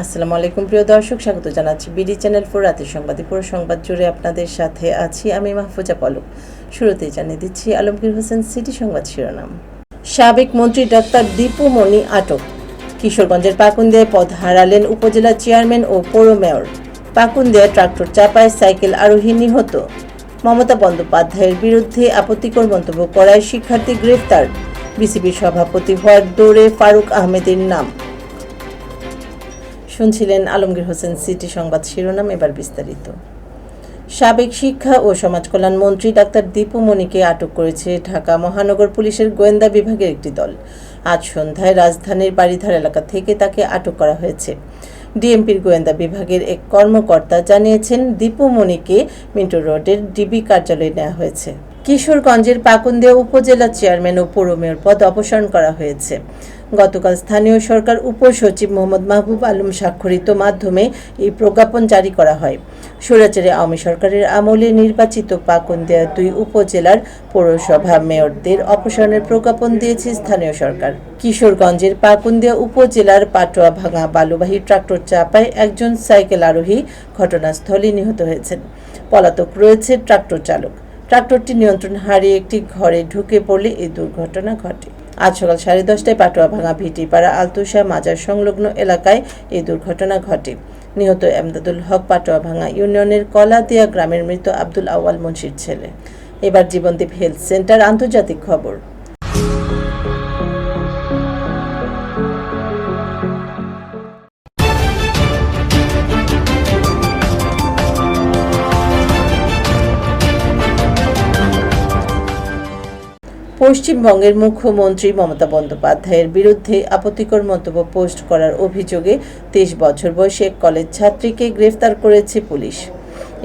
আসসালামু আলাইকুম, প্রিয় দর্শক, স্বাগত জানাচ্ছি বিডি চ্যানেল ফোর রাতের সংবাদে। পুরো সংবাদ জুড়ে আপনাদের সাথে আছি আমি মাহফুজা পলক শুরুতেই জানিয়ে দিচ্ছি আলমগীর হোসেন সিটি সংবাদ শিরোনাম। সাবেক মন্ত্রী ডাক্তার দীপু মণি আটক। কিশোরগঞ্জের পাকুন্দিয়ায় পদ হারালেন উপজেলা চেয়ারম্যান ও পৌর মেয়র। পাকুন্দিয়া ট্রাক্টর চাপায় সাইকেল আরোহী নিহত। মমতা বন্দ্যোপাধ্যায়ের বিরুদ্ধে আপত্তিকর মন্তব্য করায় শিক্ষার্থী গ্রেফতার। বিসিবি সভাপতি হওয়ার দৌড়ে ফারুক আহমেদের নাম। শুনছিলেন আলমগীর হোসেন সিটি সংবাদ শিরোনাম, এবার বিস্তারিত। সাবেক শিক্ষা ও সমাজ কল্যাণ মন্ত্রী ডাক্তার দীপু মণিকে আটক করেছে ঢাকা মহানগর পুলিশের গোয়েন্দা বিভাগের একটি দল। আজ সন্ধ্যায় রাজধানীর বাড়িধার এলাকা থেকে তাকে আটক করা হয়েছে। ডিএমপির গোয়েন্দা বিভাগের এক কর্মকর্তা জানিয়েছেন, দীপু মণিকে মিন্টো রোডের ডিবি কার্যালয়ে নেওয়া হয়েছে। কিশোরগঞ্জের পাকুন্দিয়া উপজেলা চেয়ারম্যান ও পৌর মেয়র পদ অপসারণ করা হয়েছে। গতকাল স্থানীয় সরকার উপসচিব মোহাম্মদ মাহবুব আলম স্বাক্ষরিত মাধ্যমে এই প্রজ্ঞাপন জারি করা হয়। স্বৈরাচারী আওয়ামী সরকারের আমলে নির্বাচিত পাকুন্দিয়া দুই উপজেলার পৌরসভা মেয়রদের অপসারণের প্রজ্ঞাপন দিয়েছে স্থানীয় সরকার। কিশোরগঞ্জের পাকুন্দিয়া উপজেলার পাটোয়া ভাঙা বালুবাহী ট্রাক্টর চাপায় একজন সাইকেল আরোহী ঘটনাস্থলে নিহত হয়েছেন। পলাতক রয়েছে ট্রাক্টর চালক। ট্রাক্টরটি নিয়ন্ত্রণ হারিয়ে একটি ঘরে ঢুকে পড়লে এই দুর্ঘটনা ঘটে। আজ সকাল সাড়ে দশটায় পাটুয়া ভাঙা ভিটিপাড়া আলতুসা মাজার সংলগ্ন এলাকায় এই দুর্ঘটনা ঘটে। নিহত এমদাদুল হক পাটোয়া ভাঙা ইউনিয়নের কলাদিয়া গ্রামের মৃত আব্দুল আওয়াল মুন্সির ছেলে। এবার জীবনদীপ হেলথ সেন্টার আন্তর্জাতিক খবর। পশ্চিমবঙ্গের মুখ্যমন্ত্রী মমতা বন্দ্যোপাধ্যায়ের বিরুদ্ধে আপত্তিকর মন্তব্য পোস্ট করার অভিযোগে তেইশ বছর বয়সী এক কলেজ ছাত্রীকে গ্রেফতার করেছে পুলিশ।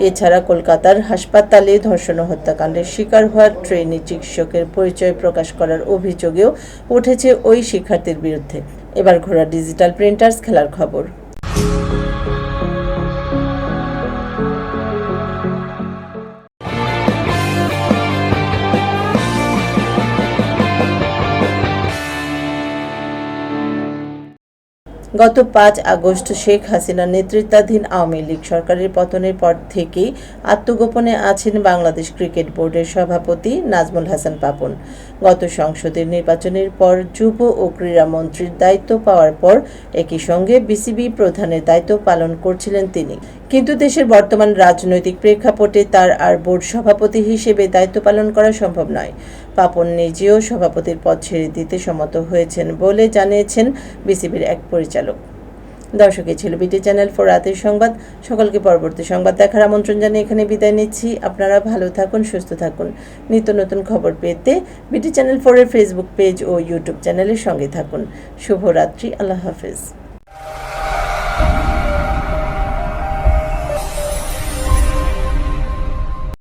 এছাড়া কলকাতার হাসপাতালে ধর্ষণ হত্যাকাণ্ডের শিকার হওয়ার ট্রেনি চিকিৎসকের পরিচয় প্রকাশ করার অভিযোগেও উঠেছে ওই শিক্ষার্থীর বিরুদ্ধে। এবার ঘোড়া ডিজিটাল প্রিন্টার্স খেলার খবর। গত পাঁচ আগস্ট শেখ হাসিনার নেতৃত্বাধীন আওয়ামী লীগ সরকারের পতনের পর থেকেই আত্মগোপনে আছেন বাংলাদেশ ক্রিকেট বোর্ডের সভাপতি নাজমুল হাসান পাপন। গত সংসদের নির্বাচনের পর যুব ও ক্রীড়া মন্ত্রীর দায়িত্ব পাওয়ার পর একই সঙ্গে বিসিবি প্রধানের দায়িত্ব পালন করছিলেন তিনি। কিন্তু দেশের বর্তমান রাজনৈতিক প্রেক্ষাপটে তার আর বোর্ড সভাপতি হিসেবে দায়িত্ব পালন করা সম্ভব নয়। পাপন নিজেও সভাপতির পদ ছেড়ে দিতে সম্মত হয়েছেন বলে জানিয়েছেন বিসিবির এক পরিচালক। দর্শক ছিল বিটি চ্যানেল ফোর রাতের সংবাদ। সকলকে পরবর্তী সংবাদ দেখার আমন্ত্রণ জানিয়ে এখানে বিদায় নিচ্ছি। আপনারা ভালো থাকুন, সুস্থ থাকুন। নিত্য নতুন খবর পেতে বিটি চ্যানেল ফোরের ফেসবুক পেজ ও ইউটিউব চ্যানেলের সঙ্গে থাকুন। শুভরাত্রি, আল্লাহ হাফেজ।